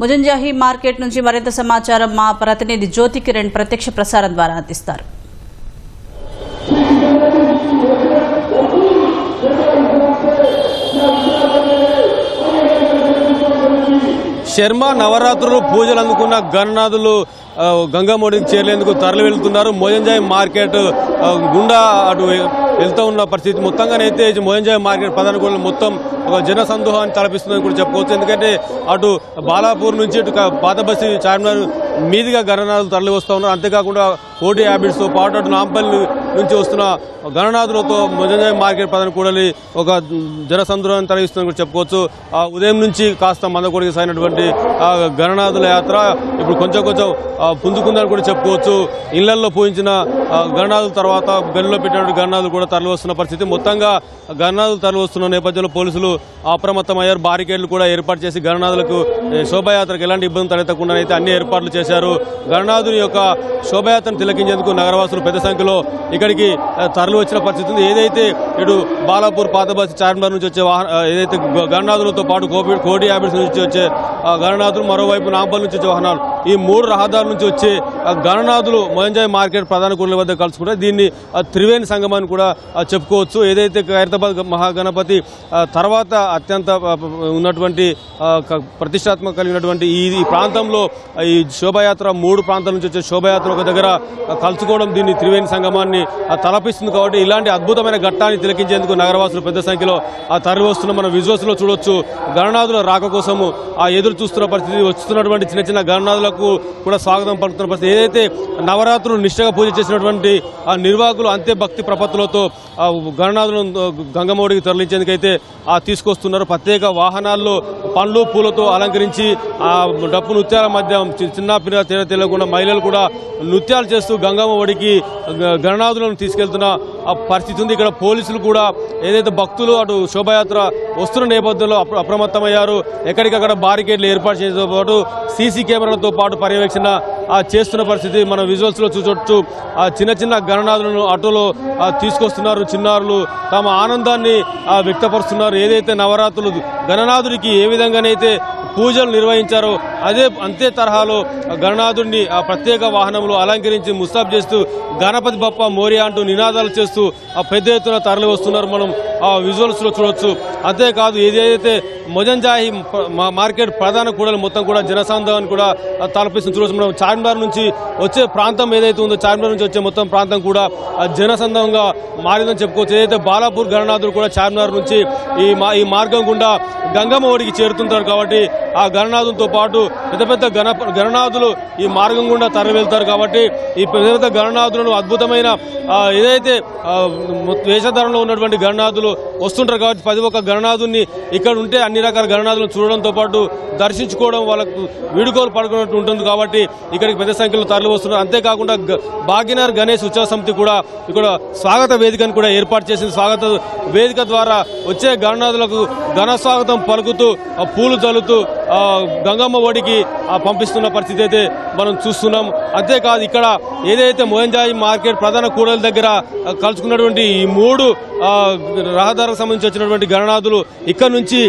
ముజంజాహి market నుంచి మరింత సమాచారం మా ప్రతినిధి జ్యోతి కిరణ్ ప్రత్యక్ష ప్రసారం ద్వారా అందిస్తారు. శర్మ నవరాత్రులు పూజలు అందుకున్న గణనాథులు గంగామోడికి చేరేందుకు తరలి వెళ్తున్నారు మోజంజాయి మార్కెట్ గుండా అటు వెళ్తూ ఉన్న పరిస్థితి. మొత్తంగానైతే మోయంజాయ్ మార్కెట్ ప్రధాన మొత్తం ఒక జన సందోహాన్ని తలపిస్తుందని కూడా చెప్పుకోవచ్చు ఎందుకంటే అటు బాలాపూర్ నుంచి ఇటు పాత బస్సు చార్మినార్ మీదుగా గణనాథులు తరలి వస్తూ ఉన్నారు. అంతేకాకుండా కోటి హ్యాబిట్స్తో పాటు అటు నాంపల్లి నుంచి వస్తున్న గణనాథులతో మొజంజాయి మార్కెట్ ప్రధాన కూడలి ఒక జన సందోహాన్ని తరలిస్తుందని కూడా చెప్పుకోవచ్చు ఆ ఉదయం నుంచి కాస్త మందకొడికి సాగినటువంటి ఆ గణనాథుల యాత్ర ఇప్పుడు కొంచెం కొంచెం పుంజుకుందని కూడా చెప్పుకోవచ్చు. ఇళ్ళల్లో పూజించిన ఆ, తర్వాత గనిలో పెట్టినటువంటి గణనాథులు కూడా తరలి వస్తున్న పరిస్థితి. మొత్తంగా గణనాథులు తరలి వస్తున్న నేపథ్యంలో పోలీసులు అప్రమత్తమయ్యారు. బారికేడ్లు కూడా ఏర్పాటు చేసి గణనాథులకు శోభయాత్రకు శోభాయాత్రకు ఎలాంటి ఇబ్బంది తలెత్తకుండా అయితే అన్ని ఏర్పాట్లు చేశారు. గణనాథుని యొక్క శోభాయాత్రను తిలకించేందుకు నగరవాసులు పెద్ద సంఖ్యలో ఇక్కడికి తరలి వచ్చిన పరిస్థితి ఉంది. ఏదైతే ఇటు బాలాపూర్ పాతబస్ బస్సు చార్మినార్ నుంచి వచ్చే వాహన ఏదైతే గణనాథులతో పాటు కోపి కోడి హ్యాబిట్స్ నుంచి వచ్చే గణనాథులు మరోవైపు నాంపల్ నుంచి వచ్చే వాహనాలు ఈ మూడు రహదారుల నుంచి వచ్చే గణనాథులు మోయంజాయ్ మార్కెట్ ప్రధాన కూడల వద్ద కలుసుకుంటే దీన్ని త్రివేణి సంగమని కూడా చెప్పుకోవచ్చు. ఏదైతే ఖైరతాబాద్ మహాగణపతి తర్వాత అత్యంత ఉన్నటువంటి ప్రతిష్టాత్మక కలిగినటువంటి ఈ ప్రాంతంలో ఈ శోభాయాత్ర మూడు ప్రాంతాల నుంచి వచ్చే శోభాయాత్ర ఒక దగ్గర కలుసుకోవడం దీన్ని త్రివేణి సంగమాన్ని తలపిస్తుంది కాబట్టి ఇలాంటి అద్భుతమైన ఘట్టాన్ని తిలకించేందుకు నగరవాసులు పెద్ద సంఖ్యలో ఆ తరలి వస్తున్న మన విజువల్స్లో చూడొచ్చు. గణనాథుల రాక కోసము ఆ ఎదురు చూస్తున్న పరిస్థితి వస్తున్నటువంటి చిన్న చిన్న గణనాథులకు కూడా స్వాగతం పలుకుతున్న పరిస్థితి. ఏదైతే నవరాత్రులు నిష్ఠగా పూజ చేసినటువంటి ఆ నిర్వాహకులు అంతే భక్తి ప్రపత్తులతో ఆ గణనాథులను గంగమౌడికి తరలించేందుకైతే ఆ తీసుకొస్తున్నారు. ప్రత్యేక వాహనాల్లో పండ్లు పూలతో అలంకరించి ఆ డప్పు నృత్యాల మధ్య చి- చిన్న పిల్ల తేడా తెలియకుండా మహిళలు కూడా నృత్యాలు చేస్తూ గంగమ్మ ఒడికి గణనాథులను తీసుకెళ్తున్న పరిస్థితి ఉంది. ఇక్కడ పోలీసులు కూడా ఏదైతే భక్తులు అటు శోభాయాత్ర వస్తున్న నేపథ్యంలో అప్ర- అప్రమత్తమయ్యారు. ఎక్కడికక్కడ బారికేడ్లు ఏర్పాటు చేయడంతో పాటు సీసీ కెమెరాలతో పాటు పర్యవేక్షణ చేస్తున్న పరిస్థితి మనం విజువల్స్లో చూసొచ్చు. ఆ చిన్న చిన్న గణనాథులను ఆటోలో తీసుకొస్తున్నారు. చిన్నారులు తమ ఆనందాన్ని వ్యక్తపరుస్తున్నారు. ఏదైతే నవరాత్రులు గణనాథుడికి ఏ విధంగానైతే పూజలు నిర్వహించారో. అదే అంతే తరహాలో గణనాథుడిని ఆ ప్రత్యేక వాహనంలో అలంకరించి ముస్తాబ్ చేస్తూ గణపతి బప్ప మోరియా అంటూ నినాదాలు చేస్తూ ఆ పెద్ద ఎత్తున తరలి వస్తున్నారు మనం ఆ విజువల్స్లో చూడవచ్చు చూడొచ్చు. అంతేకాదు ఏదైతే మొజంజాహి మా- మార్కెట్ ప్రధాన కూడలు మొత్తం కూడా జనసందాన్ని కూడా ఆ, తలపిస్తుంది మనం చార్మినార్ నుంచి వచ్చే ప్రాంతం ఏదైతే ఉందో చార్మినార్ నుంచి వచ్చే మొత్తం ప్రాంతం కూడా ఆ, జనసందంగా మారిందని చెప్పుకోవచ్చు. ఏదైతే బాలాపూర్ గణనాథుడు కూడా చార్మినార్ నుంచి ఈ మా ఈ మార్గం గుండా గంగమ్మ ఒడికి చేరుతుంటారు కాబట్టి ఆ గణనాథులతో పాటు పెద్ద పెద్ద గణ గణనాథులు ఈ మార్గం గుండా తరలి వెళ్తారు కాబట్టి ఈ పెద్ద పెద్ద గణనాథులను అద్భుతమైన ఏదైతే వేషధారణలో ఉన్నటువంటి గణనాథులు వస్తుంటారు కాబట్టి ప్రతి ఒక్క గణనాథుని ఇక్కడ ఉంటే అన్ని రకాల గణనాథులను చూడడంతో పాటు దర్శించుకోవడం వాళ్ళకు వీడుకోలు పడుకున్నట్టు ఉంటుంది కాబట్టి ఇక్కడికి పెద్ద సంఖ్యలో తరలి వస్తున్నారు. అంతేకాకుండా గ- భాగ్యనగర్ గణేష్ ఉత్సవ సమితి కూడా ఇక్కడ స్వాగత వేదికను కూడా ఏర్పాటు చేసింది. స్వాగత వేదిక ద్వారా వచ్చే గణనాథులకు ఘన స్వాగతం పలుకుతూ ఆ పూలు చల్లుతూ గంగమ్మ ఒడికి పంపిస్తున్న పరిస్థితి అయితే మనం చూస్తున్నాం. అంతేకాదు ఇక్కడ ఏదైతే మోహన్జాయి మార్కెట్ ప్రధాన కూడల దగ్గర కలుసుకున్నటువంటి ఈ మూడు రహదారులకు సంబంధించి వచ్చినటువంటి గణనాథులు ఇక్కడ నుంచి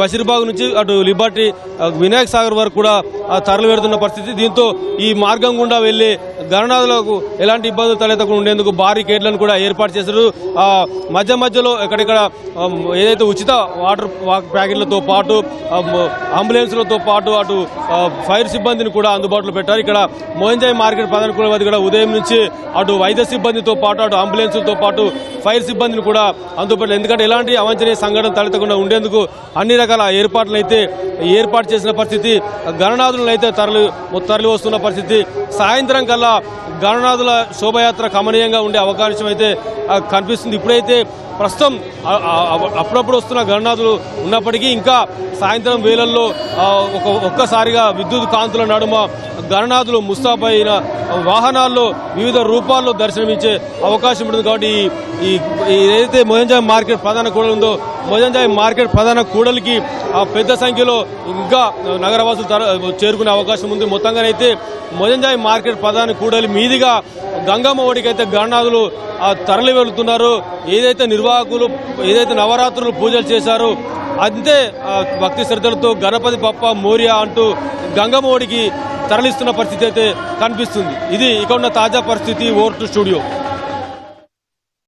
బషీర్బాగ్ నుంచి అటు లిబర్టీ వినాయక్ సాగర్ వరకు కూడా తరలి పెడుతున్న పరిస్థితి. దీంతో ఈ మార్గం గుండా వెళ్ళే గణనాథులకు ఎలాంటి ఇబ్బందులు తలెత్తకుండా ఉండేందుకు భారీ కూడా ఏర్పాటు చేశారు. మధ్య మధ్యలో ఎక్కడెక్కడ ఏదైతే ఉచిత వాటర్ ప్యాకెట్లతో పాటు అంబులెన్స్లతో పాటు అటు ఫైర్ సిబ్బందిని కూడా అందుబాటులో పెట్టారు. ఇక్కడ మోహన్జాయ్ మార్కెట్ ప్రధాన వద్ద కూడా ఉదయం నుంచి అటు వైద్య సిబ్బందితో పాటు అటు అంబులెన్స్లతో పాటు ఫైర్ సిబ్బందిని కూడా అందుబాటులో ఎందుకంటే ఎలాంటి అవాంఛనీయ సంఘటన తలెత్తకుండా ఉండేందుకు అన్ని రకాల ఏర్పాట్లు అయితే ఏర్పాటు చేసిన పరిస్థితి గణనాథులను అయితే తరలి తరలి వస్తున్న పరిస్థితి. సాయంత్రం కల్లా గణనాథుల శోభయాత్ర కమనీయంగా ఉండే అవకాశం అయితే కనిపిస్తుంది. ఇప్పుడైతే ప్రస్తుతం అప్పుడప్పుడు వస్తున్న గణనాథులు ఉన్నప్పటికీ ఇంకా సాయంత్రం వేళల్లో ఒక ఒక్కసారిగా విద్యుత్ కాంతుల నడుమ గణనాథులు ముస్తాబైన వాహనాల్లో వివిధ రూపాల్లో దర్శనమిచ్చే అవకాశం ఉంటుంది కాబట్టి ఈ- ఏదైతే మొజంజాయ్ మార్కెట్ ప్రధాన కూడలు ఉందో మొదంజాయి మార్కెట్ ప్రధాన కూడలికి పెద్ద సంఖ్యలో ఇంకా నగరవాసులు చేరుకునే అవకాశం ఉంది. మొత్తంగానైతే మొజంజాయ్ మార్కెట్ ప్రధాన కూడలి మీదిగా గంగమ్మ ఒడికి అయితే గణనాథులు తరలి వెళుతున్నారు. ఏదైతే నిర్వాహకులు ఏదైతే నవరాత్రులు పూజలు చేశారో అంతే భక్తి శ్రద్ధలతో గణపతి పప్ప మోరియా అంటూ గంగమోడికి తరలిస్తున్న పరిస్థితి అయితే కనిపిస్తుంది. ఇది ఇక ఉన్న తాజా పరిస్థితి ఓర్ టు స్టూడియో.